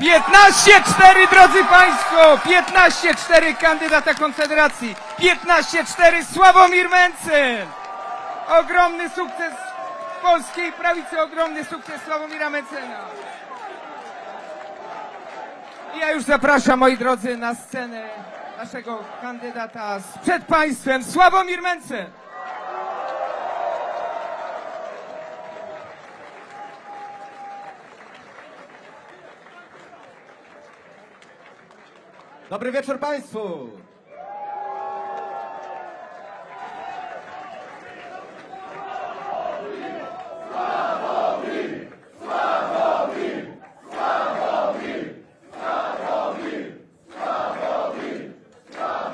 15-4, drodzy Państwo! 15-4 kandydata Konfederacji! 15-4 Sławomir Mencen! Ogromny sukces polskiej prawicy, ogromny sukces Sławomira Mencena! I ja już zapraszam, moi drodzy, na scenę naszego kandydata przed Państwem, Sławomir Mencen! Dobry wieczór Państwu!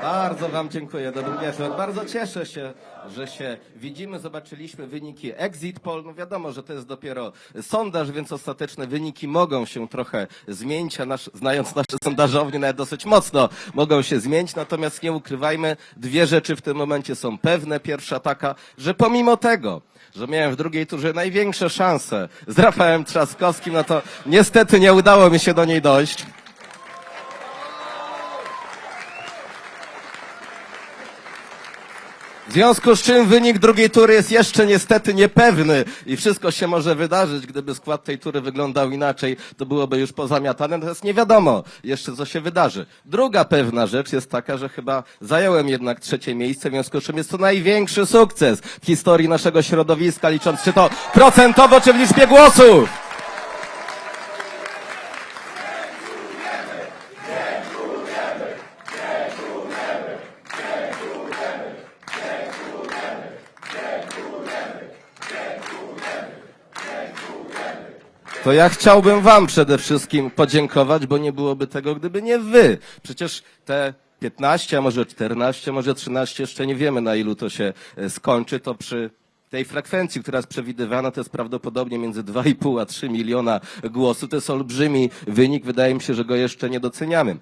Bardzo Wam dziękuję, dobry wieczór. Bardzo cieszę się, że się widzimy, zobaczyliśmy wyniki Exit Poll. No wiadomo, że to jest dopiero sondaż, więc ostateczne wyniki mogą się trochę zmienić, a nasz, znając nasze sondażownie nawet dosyć mocno mogą się zmienić. Natomiast nie ukrywajmy, dwie rzeczy w tym momencie są pewne. Pierwsza taka, że pomimo tego, że miałem w drugiej turze największe szanse z Rafałem Trzaskowskim, no to niestety nie udało mi się do niej dojść. W związku z czym wynik drugiej tury jest jeszcze niestety niepewny i wszystko się może wydarzyć. Gdyby skład tej tury wyglądał inaczej, to byłoby już pozamiatane. Natomiast nie wiadomo jeszcze, co się wydarzy. Druga pewna rzecz jest taka, że chyba zająłem jednak trzecie miejsce, w związku z czym jest to największy sukces w historii naszego środowiska, licząc czy to procentowo, czy w liczbie głosów. To ja chciałbym Wam przede wszystkim podziękować, bo nie byłoby tego, gdyby nie Wy. Przecież te 15, a może 14, może 13, jeszcze nie wiemy na ilu to się e, skończy, to przy tej frekwencji, która jest przewidywana, to jest prawdopodobnie między 2,5 a 3 miliona głosów. To jest olbrzymi wynik. Wydaje mi się, że go jeszcze nie doceniamy.